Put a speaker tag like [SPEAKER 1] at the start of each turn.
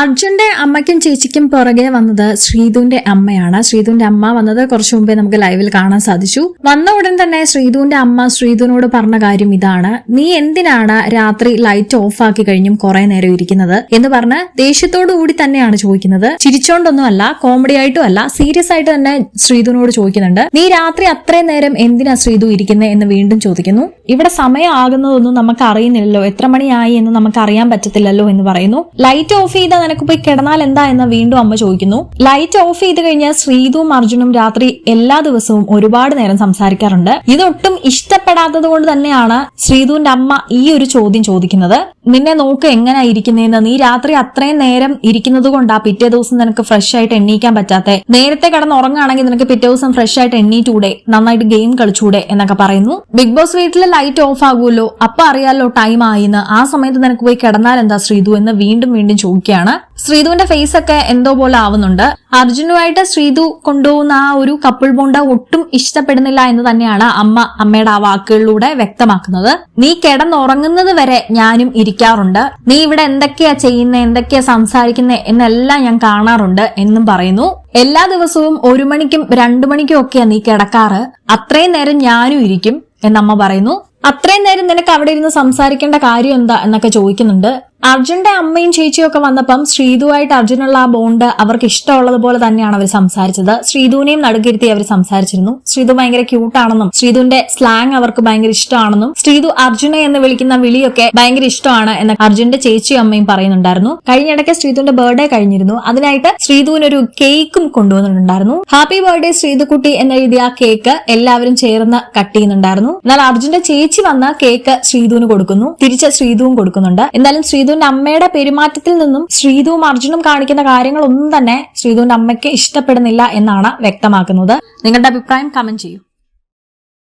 [SPEAKER 1] അർജുന്റെ അമ്മയ്ക്കും ചേച്ചിക്കും പുറകെ വന്നത് ശ്രീതുവിന്റെ അമ്മയാണ്. ശ്രീതുവിന്റെ അമ്മ വന്നത് കുറച്ചു മുമ്പേ നമുക്ക് ലൈവിൽ കാണാൻ സാധിച്ചു. വന്ന ഉടൻ തന്നെ ശ്രീതുവിന്റെ അമ്മ ശ്രീതുവിനോട് പറഞ്ഞ കാര്യം ഇതാണ്. നീ എന്തിനാണ് രാത്രി ലൈറ്റ് ഓഫ് ആക്കി കഴിഞ്ഞും കുറെ നേരം ഇരിക്കുന്നത്? എന്ന് പറഞ്ഞ് ദേഷ്യത്തോടു കൂടി തന്നെയാണ് ചോദിക്കുന്നത്. ചിരിച്ചോണ്ടൊന്നും അല്ല കോമഡി ആയിട്ടും അല്ല സീരിയസ് ആയിട്ട് തന്നെ ശ്രീതുവിനോട് ചോദിക്കുന്നുണ്ട്. നീ രാത്രി അത്രയും നേരം എന്തിനാ ശ്രീതു ഇരിക്കുന്നത് എന്ന് വീണ്ടും ചോദിക്കുന്നു. ഇവിടെ സമയം ആകുന്നതൊന്നും നമുക്ക് അറിയുന്നില്ലല്ലോ. എത്ര മണിയായി എന്ന് നമുക്ക് അറിയാൻ പറ്റത്തില്ലല്ലോ എന്ന് പറയുന്നു. ലൈറ്റ് ഓഫ് ചെയ്താൽ നിനക്ക് പോയി കിടന്നാൽ എന്താ എന്ന് വീണ്ടും അമ്മ ചോദിക്കുന്നു. ലൈറ്റ് ഓഫ് ചെയ്ത് കഴിഞ്ഞാൽ ശ്രീതുവും അർജുനും രാത്രി എല്ലാ ദിവസവും ഒരുപാട് നേരം സംസാരിക്കാറുണ്ട്. ഇതൊട്ടും ഇഷ്ടപ്പെടാത്തത് കൊണ്ട് തന്നെയാണ് ശ്രീതുവിന്റെ അമ്മ ഈ ഒരു ചോദ്യം ചോദിക്കുന്നത്. നിന്നെ നോക്ക് എങ്ങനെയാ ഇരിക്കുന്നതെന്ന് നീ രാത്രി അത്രയും നേരം ഇരിക്കുന്നത് കൊണ്ടാ പിറ്റേ ദിവസം നിനക്ക് ഫ്രഷ് ആയിട്ട് എണ്ണീക്കാൻ പറ്റാത്തെ? നേരത്തെ കടന്ന് ഉറങ്ങുകയാണെങ്കിൽ നിനക്ക് പിറ്റേ ദിവസം ഫ്രഷ് ആയിട്ട് എണ്ണീറ്റൂടെ? നന്നായിട്ട് ഗെയിം കളിച്ചൂടെ? എന്നൊക്കെ പറയുന്നു. ബിഗ് ബോസ് വീട്ടിലെ ലൈറ്റ് ഓഫ് ആകുമല്ലോ. അപ്പൊ അറിയാലോ ടൈം ആയിന്ന്. ആ സമയത്ത് നിനക്ക് പോയി കിടന്നാൽ എന്താ ശ്രീതു? എന്ന് വീണ്ടും വീണ്ടും ചോദിക്കുകയാണ്. ശ്രീതുവിന്റെ ഫേസ് ഒക്കെ എന്തോ പോലെ ആവുന്നുണ്ട്. അർജുനുമായിട്ട് ശ്രീതു കൊണ്ടുപോകുന്ന ആ ഒരു കപ്പിൾ ബോണ്ട ഒട്ടും ഇഷ്ടപ്പെടുന്നില്ല എന്ന് തന്നെയാണ് അമ്മ അമ്മയുടെ ആ വാക്കുകളിലൂടെ വ്യക്തമാക്കുന്നത്. നീ കിടന്നുറങ്ങുന്നത് വരെ ഞാനും ഇരിക്കാറുണ്ട്. നീ ഇവിടെ എന്തൊക്കെയാ ചെയ്യുന്നത് എന്തൊക്കെയാ സംസാരിക്കുന്നത് എന്നെല്ലാം ഞാൻ കാണാറുണ്ട് എന്നും പറയുന്നു. എല്ലാ ദിവസവും ഒരു മണിക്കും രണ്ടു മണിക്കും ഒക്കെയാ നീ കിടക്കാറ്. അത്രയും നേരം ഞാനും ഇരിക്കും എന്നമ്മ പറയുന്നു. അത്രയും നേരം നിനക്ക് അവിടെ ഇരുന്ന് സംസാരിക്കേണ്ട കാര്യം എന്താ? എന്നൊക്കെ ചോദിക്കുന്നുണ്ട്. അർജുന്റെ അമ്മയും ചേച്ചിയും ഒക്കെ വന്നപ്പം ശ്രീതുവായിട്ട് അർജുനുള്ള ആ ബോണ്ട് അവർക്ക് ഇഷ്ടമുള്ളതുപോലെ തന്നെയാണ് അവർ സംസാരിച്ചത്. ശ്രീതുവിനെയും നടുക്കിരുത്തി അവർ സംസാരിച്ചിരുന്നു. ശ്രീതു ഭയങ്കര ക്യൂട്ടാണെന്നും ശ്രീതുവിന്റെ സ്ലാങ് അവർക്ക് ഭയങ്കര ഇഷ്ടമാണെന്നും ശ്രീതു അർജുനെ എന്ന് വിളിക്കുന്ന വിളിയൊക്കെ ഭയങ്കര ഇഷ്ടമാണ് എന്ന് അർജുന്റെ ചേച്ചിയും അമ്മയും പറയുന്നുണ്ടായിരുന്നു. കഴിഞ്ഞിടയ്ക്ക് ശ്രീതുവിന്റെ ബർത്ത്ഡേ കഴിഞ്ഞിരുന്നു. അതിനായിട്ട് ശ്രീതുവിനൊരു കേക്കും കൊണ്ടുവന്നിട്ടുണ്ടായിരുന്നു. ഹാപ്പി ബർത്ത്ഡേ ശ്രീതുക്കുട്ടി ആ കേക്ക് എല്ലാവരും ചേർന്ന് കട്ട് ചെയ്യുന്നുണ്ടായിരുന്നു. എന്നാൽ അർജുന്റെ ചേച്ചി വന്ന കേക്ക് ശ്രീതുവിന് കൊടുക്കുന്നു. തിരിച്ച് ശ്രീതുവും കൊടുക്കുന്നുണ്ട്. എന്നാലും ശ്രീതുവിന്റെ അമ്മയുടെ പെരുമാറ്റത്തിൽ നിന്നും ശ്രീധുവും അർജുനും കാണിക്കുന്ന കാര്യങ്ങളൊന്നും തന്നെ ശ്രീധുവിന്റെ അമ്മയ്ക്ക് ഇഷ്ടപ്പെടുന്നില്ല എന്നാണ് വ്യക്തമാക്കുന്നത്. നിങ്ങളുടെ അഭിപ്രായം കമന്റ് ചെയ്യൂ.